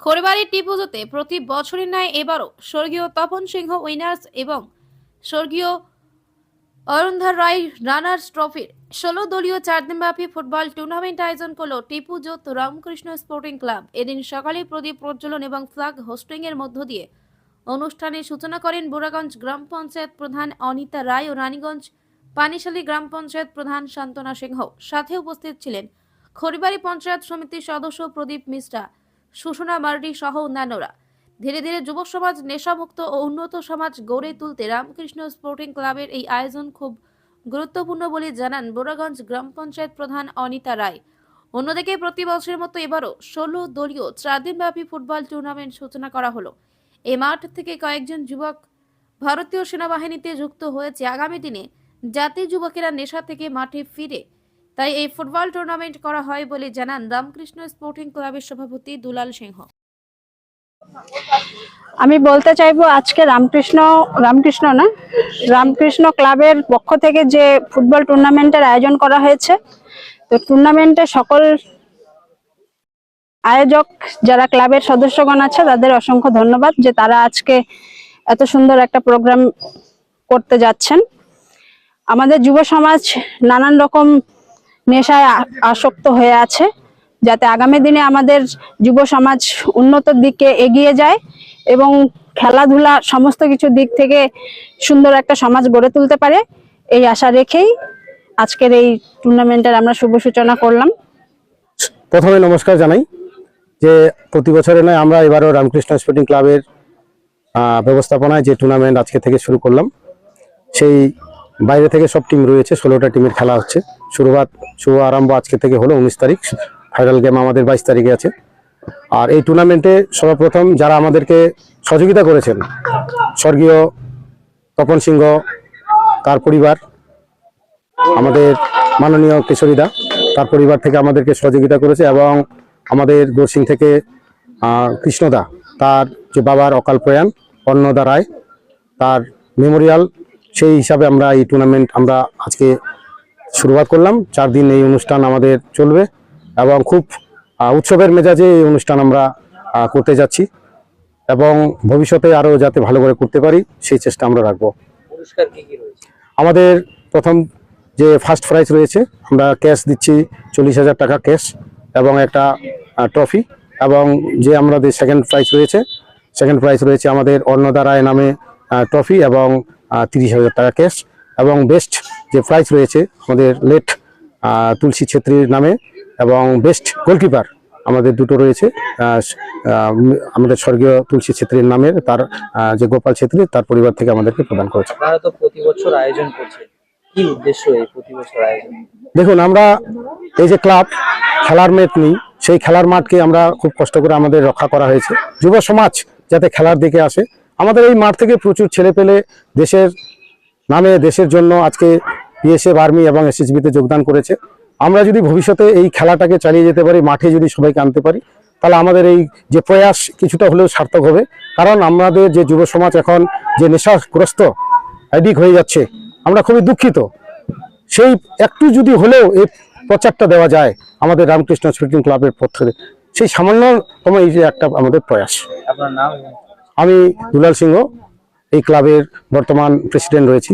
খড়িবাড়ির টিপুজোতে প্রতি বছরের ন্যায় এবারও স্বর্গীয় তপন সিংহ উইনার্স এবং স্বর্গীয় অরুণধর রায় রানার্স ট্রফির ষোলো দলীয় চার দিনব্যাপী ফুটবল টুর্নামেন্ট আয়োজন করল টিপু জোত রামকৃষ্ণ স্পোর্টিং ক্লাব। এদিন সকালে প্রদীপ প্রজ্বলন এবং ফ্ল্যাগ হোস্টিং এর মধ্য দিয়ে অনুষ্ঠানের সূচনা করেন বুড়াগঞ্জ গ্রাম পঞ্চায়েত প্রধান অনিতা রায় ও রানীগঞ্জ পানিশালী গ্রাম পঞ্চায়েত প্রধান শান্তনা সিংহ। সাথে উপস্থিত ছিলেন খড়িবাড়ি পঞ্চায়েত সমিতির সদস্য প্রদীপ মিশ্রা সুষনা মার্ডি সহ অন্যান্যরা। ধীরে ধীরে যুব সমাজ নেশামুক্ত ও উন্নত সমাজ গড়ে তুলতে রামকৃষ্ণ স্পোর্টিং ক্লাবের এই আয়োজন খুব গুরুত্বপূর্ণ বলে জানান বোরাগঞ্জ গ্রাম পঞ্চায়েত প্রধান অনিতা রায়। অন্যদিকে প্রতি বছরের মতো এবারও ষোলো দলীয় চার দিনব্যাপী ফুটবল টুর্নামেন্ট সূচনা করা হলো। এই মাঠ থেকে কয়েকজন যুবক ভারতীয় সেনাবাহিনীতে যুক্ত হয়েছে। আগামী দিনে জাতি যুবকেরা নেশা থেকে মাঠে ফিরে তাই এই ফুটবল টুর্নামেন্ট করা হয় বলে জানান রামকৃষ্ণ স্পোর্টিং ক্লাবের সভাপতি দুলাল সিংহ। আমি বলতে চাইব আজকে রামকৃষ্ণ রামকৃষ্ণ না, রামকৃষ্ণ ক্লাবের পক্ষ থেকে যে ফুটবল টুর্নামেন্টের আয়োজন করা হয়েছে, তো টুর্নামেন্টে সকল আয়োজক যারা ক্লাবের সদস্যগণ আছে, তাদের অসংখ্য ধন্যবাদ যে তারা আজকে এত সুন্দর একটা প্রোগ্রাম করতে যাচ্ছেন। আমাদের যুব সমাজ নানান রকম নেশায় আসক্ত হয়ে আছে, যাতে আগামী দিনে আমাদের যুব সমাজ উন্নতর দিকে এগিয়ে যায় এবং খেলাধুলা সমস্ত কিছু দিক থেকে সুন্দর একটা সমাজ গড়ে তুলতে পারে, এই আশা রেখেই আজকের এই টুর্নামেন্টের আমরা শুভ সূচনা করলাম। প্রথমে নমস্কার জানাই যে প্রতি বছরে নয় আমরা এবারও রামকৃষ্ণ স্পোর্টিং ক্লাবের ব্যবস্থাপনায় যে টুর্নামেন্ট আজকে থেকে শুরু করলাম, সেই বাইরে থেকে সব টিম রয়েছে, ষোলোটা টিমের খেলা হচ্ছে। শুরুয়াত শুভ আরম্ভ আজকে থেকে হলো উনিশ তারিখ ফাইনাল গেম আমাদের বাইশ তারিখে আছে। আর এই টুর্নামেন্টে সর্বপ্রথম যারা আমাদেরকে সহযোগিতা করেছেন, স্বর্গীয় তপন সিংহ, তার পরিবার, আমাদের মাননীয় কিশোরীদা তার পরিবার থেকে আমাদেরকে সহযোগিতা করেছে এবং আমাদের গোরসিং থেকে কৃষ্ণদা, তার যে বাবার অকাল প্রয়াণ, অন্নদা রায়, তার মেমোরিয়াল সেই হিসাবে আমরা এই টুর্নামেন্ট আমরা আজকে শুরুয়াত করলাম। চার দিন এই অনুষ্ঠান আমাদের চলবে এবং খুব উৎসবের মেজাজে এই অনুষ্ঠান আমরা করতে যাচ্ছি এবং ভবিষ্যতে আরও যাতে ভালো করে করতে পারি সেই চেষ্টা আমরা রাখব। আমাদের প্রথম যে ফার্স্ট প্রাইজ রয়েছে আমরা ক্যাশ দিচ্ছি চল্লিশ হাজার টাকা ক্যাশ এবং একটা ট্রফি এবং যে আমাদের সেকেন্ড প্রাইজ রয়েছে সেকেন্ড প্রাইজ রয়েছে আমাদের অন্নদা রায় নামে ট্রফি এবং তিরিশ হাজার টাকা ক্যাশ এবং বেস্ট যে প্রাইজ রয়েছে আমাদের লেট তুলসী ছেত্রীর নামে এবং বেস্ট গোলকিপার আমাদের দুটো রয়েছে। আমাদের স্বর্গীয় তুলসী ছেত্রীর নামের তার যে গোপাল ছেত্রী তার পরিবার থেকে আমাদেরকে প্রদান করেছে। প্রতি বছর আয়োজন করছেন। কি উদ্দেশ্য এই প্রতি বছর আয়োজন? দেখুন আমরা এই যে ক্লাব খেলার মেট নেই সেই খেলার মাঠকে আমরা খুব কষ্ট করে আমাদের রক্ষা করা হয়েছে। যুব সমাজ যাতে খেলার দিকে আসে আমাদের এই মাঠ থেকে প্রচুর ছেলে পেলে দেশের নামে, দেশের জন্য আজকে বিএসএফ আর্মি এবং এসএসবিতে যোগদান করেছে। আমরা যদি ভবিষ্যতে এই খেলাটাকে চালিয়ে যেতে পারি, মাঠে যদি সবাইকে আনতে পারি, তাহলে আমাদের এই যে প্রয়াস কিছুটা হলেও সার্থক হবে। কারণ আমাদের যে যুব সমাজ এখন যে নেশাগ্রস্ত অ্যাডিক হয়ে যাচ্ছে, আমরা খুবই দুঃখিত। সেই একটু যদি হলেও এই প্রচারটা দেওয়া যায় আমাদের রামকৃষ্ণ স্পোর্টিং ক্লাবের পক্ষ সেই সামান্যতম এই যে একটা আমাদের প্রয়াস। আপনার নাম? আমি দুলাল সিংহ এই ক্লাবের বর্তমান প্রেসিডেন্ট রয়েছি।